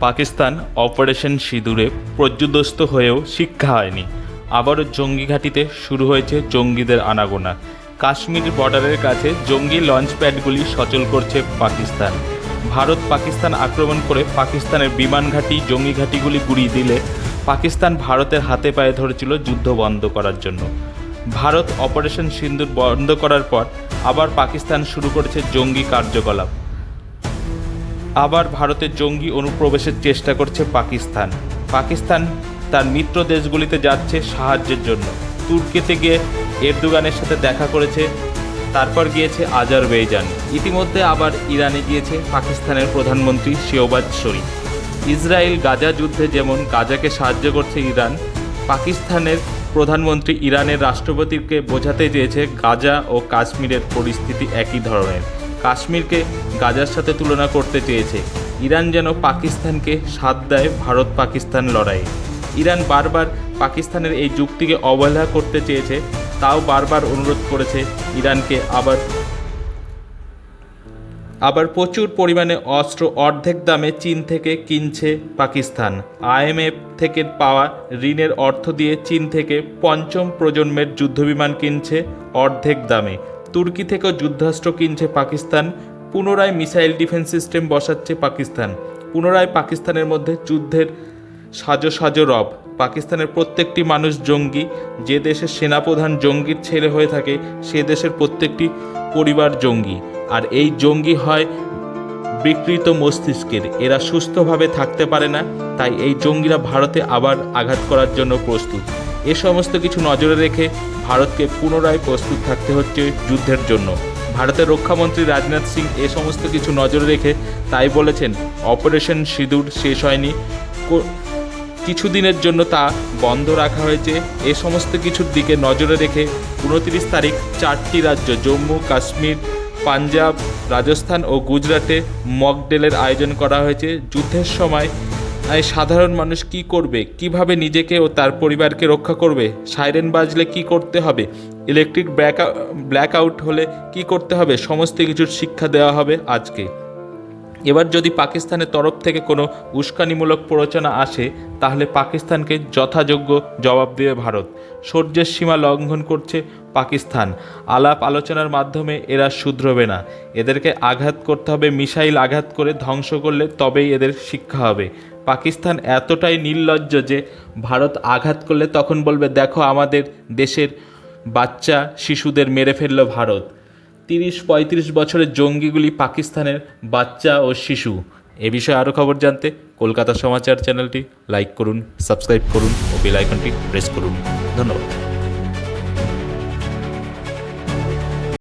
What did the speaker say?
Pakistan operation সিঁদুরে পর্যুদস্ত হয়েও শিক্ষা হয়নি। আবারও জঙ্গি ঘাঁটিতে শুরু হয়েছে জঙ্গিদের আনাগোনা। কাশ্মীর বর্ডারের কাছে জঙ্গি লঞ্চ প্যাডগুলি সচল করছে পাকিস্তান। ভারত পাকিস্তান আক্রমণ করে পাকিস্তানের বিমান ঘাঁটি, জঙ্গি ঘাঁটিগুলি গুড়িয়ে দিলে পাকিস্তান ভারতের হাতে পায়ে ধরেছিল যুদ্ধ বন্ধ করার জন্য। ভারত অপারেশন সিন্দুর বন্ধ করার পর আবার পাকিস্তান শুরু করেছে জঙ্গি কার্যকলাপ। আবার ভারতে জঙ্গি অনুপ্রবেশের চেষ্টা করছে পাকিস্তান। পাকিস্তান তার মিত্র দেশগুলিতে যাচ্ছে সাহায্যের জন্য। তুর্কিতে গিয়ে এরদুগানের সাথে দেখা করেছে, তারপর গিয়েছে আজারবেইজান। ইতিমধ্যে আবার ইরানে গিয়েছে পাকিস্তানের প্রধানমন্ত্রী শিওবাজ শরীফ। ইসরায়েল গাজা যুদ্ধে যেমন গাজাকে সাহায্য করছে ইরান, পাকিস্তানের প্রধানমন্ত্রী ইরানের রাষ্ট্রপতিকে বোঝাতে চেয়েছে গাজা ও কাশ্মীরের পরিস্থিতি একই ধরনের। কাশ্মীরকে গাজার সাথে তুলনা করতে চেয়েছে। ইরান যেন পাকিস্তানকে সাথ দেয় ভারত পাকিস্তান লড়াইয়ে। ইরান বারবার পাকিস্তানের এই যুক্তিকে অবহেলা করতে চেয়েছে, তাও বারবার অনুরোধ করেছে ইরানকে আবার আবার প্রচুর পরিমাণে অস্ত্র অর্ধেক দামে চীন থেকে কিনছে পাকিস্তান। আইএমএফ থেকে পাওয়া ঋণের অর্থ দিয়ে চীন থেকে পঞ্চম প্রজন্মের যুদ্ধবিমান কিনছে অর্ধেক দামে। তুর্কি থেকেও যুদ্ধাস্ত্র কিনছে পাকিস্তান, পুনরায় মিসাইল ডিফেন্স সিস্টেম বসাচ্ছে পাকিস্তান। পুনরায় পাকিস্তানের মধ্যে যুদ্ধের সাজো সাজো রব। পাকিস্তানের প্রত্যেকটি মানুষ জঙ্গি, যে দেশের সেনাপ্রধান জঙ্গির ছেলে হয়ে থাকে, সে দেশের প্রত্যেকটি পরিবার জঙ্গি। আর এই জঙ্গি হয় বিকৃত মস্তিষ্কের। এরা সুস্থভাবে থাকতে পারে না, তাই এই জঙ্গিরা ভারতে আবার আঘাত করার জন্য প্রস্তুত। এ সমস্ত কিছু নজরে রেখে ভারতকে পুনরায় প্রস্তুত থাকতে হচ্ছে যুদ্ধের জন্য। ভারতের রক্ষামন্ত্রী রাজনাথ সিং এ সমস্ত কিছু নজরে রেখে তাই বলেছেন, অপারেশন সিঁদুর শেষ হয়নি। কিছুদিনের জন্য তা বন্ধ রাখা হয়েছে। এ সমস্ত কিছুর দিকে নজরে রেখে উনত্রিশ তারিখ চারটি রাজ্য, জম্মু, কাশ্মীর, পাঞ্জাব, রাজস্থান ও গুজরাটে মকডেলের আয়োজন করা হয়েছে। যুদ্ধের সময় সাধারণ মানুষ কি করবে? কীভাবে নিজেকে ও তার পরিবারকে রক্ষা করবে? সাইরেন বাজলে কি করতে হবে? ইলেকট্রিক ব্ল্যাক ব্ল্যাক আউট হলে কি করতে হবে? সমস্ত কিছুর শিক্ষা দেওয়া হবে আজকে। এবার যদি পাকিস্তানের তরফ থেকে কোনো উস্কানিমূলক প্ররোচনা আসে, তাহলে পাকিস্তানকে যথাযোগ্য জবাব দেবে ভারত। সূর্যের সীমা লঙ্ঘন করছে পাকিস্তান। আলাপ আলোচনার মাধ্যমে এরা শুধরবে না। এদেরকে আঘাত করতে হবে, মিসাইল আঘাত করে ধ্বংস করলে তবেই এদের শিক্ষা হবে। পাকিস্তান এতটাই নির্লজ্জ যে ভারত আঘাত করলে তখন বলবে, দেখো, আমাদের দেশের বাচ্চা শিশুদের মেরে ফেলল ভারত। তিরিশ পঁয়ত্রিশ বছরের জঙ্গিগুলি পাকিস্তানের বাচ্চা ও শিশু। এ বিষয়ে আরও খবর জানতে কলকাতা সমাচার চ্যানেলটি লাইক করুন, সাবস্ক্রাইব করুন ও বেল আইকনটি প্রেস করুন। ধন্যবাদ।